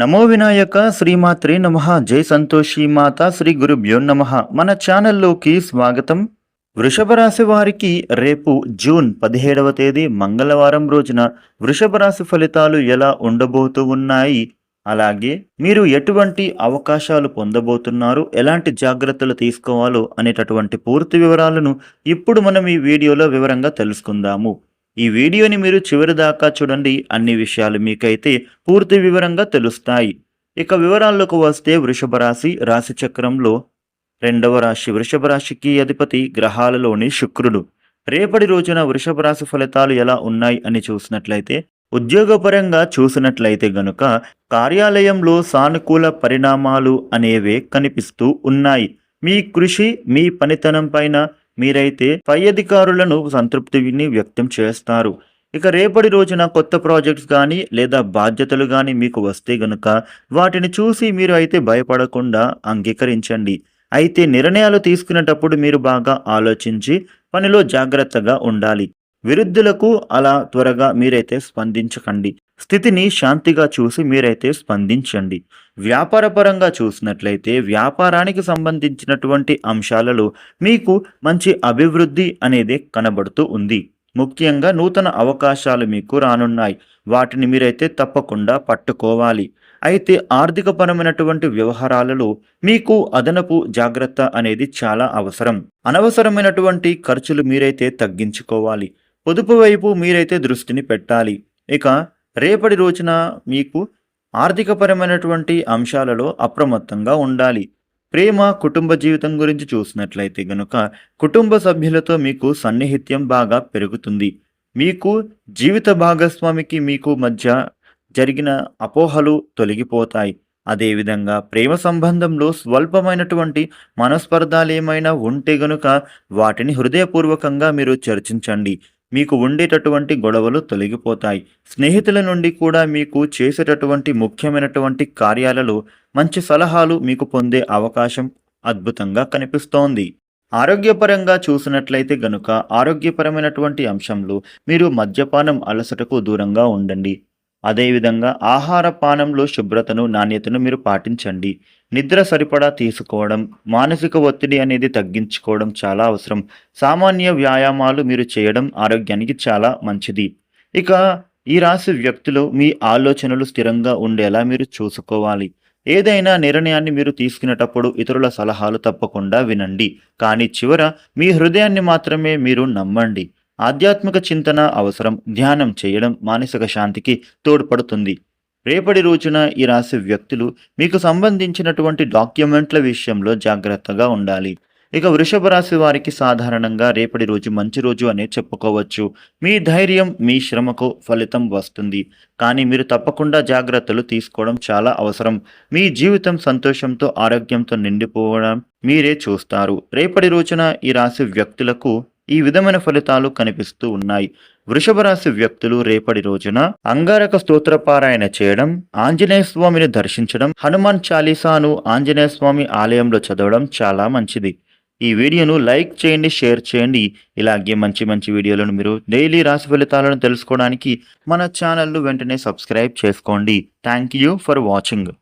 నమో వినాయక శ్రీమాత్రే నమ. జై సంతోషి మాత శ్రీ గురుభ్యో నమ. మన ఛానల్లోకి స్వాగతం. వృషభ రాశి వారికి రేపు జూన్ పదిహేడవ తేదీ మంగళవారం రోజున వృషభ రాశి ఫలితాలు ఎలా ఉండబోతూ ఉన్నాయి? అలాగే మీరు ఎటువంటి అవకాశాలు పొందబోతున్నారు? ఎలాంటి జాగ్రత్తలు తీసుకోవాలో అనేటటువంటి పూర్తి వివరాలను ఇప్పుడు మనం ఈ వీడియోలో వివరంగా తెలుసుకుందాము. ఈ వీడియోని మీరు చివరి దాకా చూడండి. అన్ని విషయాలు మీకైతే పూర్తి వివరంగా తెలుస్తాయి. ఇక వివరాల్లోకి వస్తే వృషభ రాశి రాశి చక్రంలో రెండవ రాశి వృషభ రాశికి అధిపతి గ్రహాలలోని శుక్రుడు. రేపటి రోజున వృషభ రాశి ఫలితాలు ఎలా ఉన్నాయి అని చూసినట్లయితే ఉద్యోగపరంగా చూసినట్లయితే గనుక కార్యాలయంలో సానుకూల పరిణామాలు అనేవే కనిపిస్తూ ఉన్నాయి. మీ కృషి మీ పనితనం పైన మీరైతే పై అధికారులను సంతృప్తిని వ్యక్తం చేస్తారు. ఇక రేపటి రోజున కొత్త ప్రాజెక్ట్స్ కానీ లేదా బాధ్యతలు కానీ మీకు వస్తే గనుక వాటిని చూసి మీరు అయితే భయపడకుండా అంగీకరించండి. అయితే నిర్ణయాలు తీసుకునేటప్పుడు మీరు బాగా ఆలోచించి పనిలో జాగ్రత్తగా ఉండాలి. విరుద్ధులకు అలా త్వరగా మీరైతే స్పందించకండి. స్థితిని శాంతిగా చూసి మీరైతే స్పందించండి. వ్యాపారపరంగా చూసినట్లయితే వ్యాపారానికి సంబంధించినటువంటి అంశాలలో మీకు మంచి అభివృద్ధి అనేది కనబడుతూ ఉంది. ముఖ్యంగా నూతన అవకాశాలు మీకు రానున్నాయి. వాటిని మీరైతే తప్పకుండా పట్టుకోవాలి. అయితే ఆర్థికపరమైనటువంటి వ్యవహారాలలో మీకు అదనపు జాగ్రత్త అనేది చాలా అవసరం. అనవసరమైనటువంటి ఖర్చులు మీరైతే తగ్గించుకోవాలి. పొదుపు వైపు మీరైతే దృష్టిని పెట్టాలి. ఇక రేపటి రోజున మీకు ఆర్థికపరమైనటువంటి అంశాలలో అప్రమత్తంగా ఉండాలి. ప్రేమ కుటుంబ జీవితం గురించి చూసినట్లయితే గనుక కుటుంబ సభ్యులతో మీకు సన్నిహిత్యం బాగా పెరుగుతుంది. మీకు జీవిత భాగస్వామికి మీకు మధ్య జరిగిన అపోహలు తొలగిపోతాయి. అదేవిధంగా ప్రేమ సంబంధంలో స్వల్పమైనటువంటి మనస్పర్ధాలు ఏమైనా ఉంటే గనుక వాటిని హృదయపూర్వకంగా మీరు చర్చించండి. మీకు ఉండేటటువంటి గొడవలు తొలగిపోతాయి. స్నేహితుల నుండి కూడా మీకు చేసేటటువంటి ముఖ్యమైనటువంటి కార్యాలలో మంచి సలహాలు మీకు పొందే అవకాశం అద్భుతంగా కనిపిస్తోంది. ఆరోగ్యపరంగా చూసినట్లయితే గనుక ఆరోగ్యపరమైనటువంటి అంశంలో మీరు మద్యపానం అలసటకు దూరంగా ఉండండి. అదేవిధంగా ఆహార పానంలో శుభ్రతను నాణ్యతను మీరు పాటించండి. నిద్ర సరిపడా తీసుకోవడం మానసిక ఒత్తిడి అనేది తగ్గించుకోవడం చాలా అవసరం. సామాన్య వ్యాయామాలు మీరు చేయడం ఆరోగ్యానికి చాలా మంచిది. ఇక ఈ రాశి వ్యక్తులు మీ ఆలోచనలు స్థిరంగా ఉండేలా మీరు చూసుకోవాలి. ఏదైనా నిర్ణయాన్ని మీరు తీసుకునేటప్పుడు ఇతరుల సలహాలు తప్పకుండా వినండి. కానీ చివర మీ హృదయాన్ని మాత్రమే మీరు నమ్మండి. ఆధ్యాత్మిక చింతన అవసరం ధ్యానం చేయడం మానసిక శాంతికి తోడ్పడుతుంది. రేపటి రోజున ఈ రాశి వ్యక్తులు మీకు సంబంధించినటువంటి డాక్యుమెంట్ల విషయంలో జాగ్రత్తగా ఉండాలి. ఇక వృషభ రాశి వారికి సాధారణంగా రేపటి రోజు మంచి రోజు అనే చెప్పుకోవచ్చు. మీ ధైర్యం మీ శ్రమకు ఫలితం వస్తుంది. కానీ మీరు తప్పకుండా జాగ్రత్తలు తీసుకోవడం చాలా అవసరం. మీ జీవితం సంతోషంతో ఆరోగ్యంతో నిండిపోవడం మీరే చూస్తారు. రేపటి రోజున ఈ రాశి వ్యక్తులకు ఈ విధమైన ఫలితాలు కనిపిస్తూ ఉన్నాయి. వృషభ రాశి వ్యక్తులు రేపటి రోజున అంగారక స్తోత్రపారాయణ చేయడం ఆంజనేయ స్వామిని దర్శించడం హనుమాన్ చాలీసాను ఆంజనేయ స్వామి ఆలయంలో చదవడం చాలా మంచిది. ఈ వీడియోను లైక్ చేయండి షేర్ చేయండి. ఇలాగే మంచి మంచి వీడియోలను మీరు డైలీ రాశి ఫలితాలను తెలుసుకోవడానికి మన ఛానల్ను వెంటనే సబ్స్క్రైబ్ చేసుకోండి. Thank you for watching.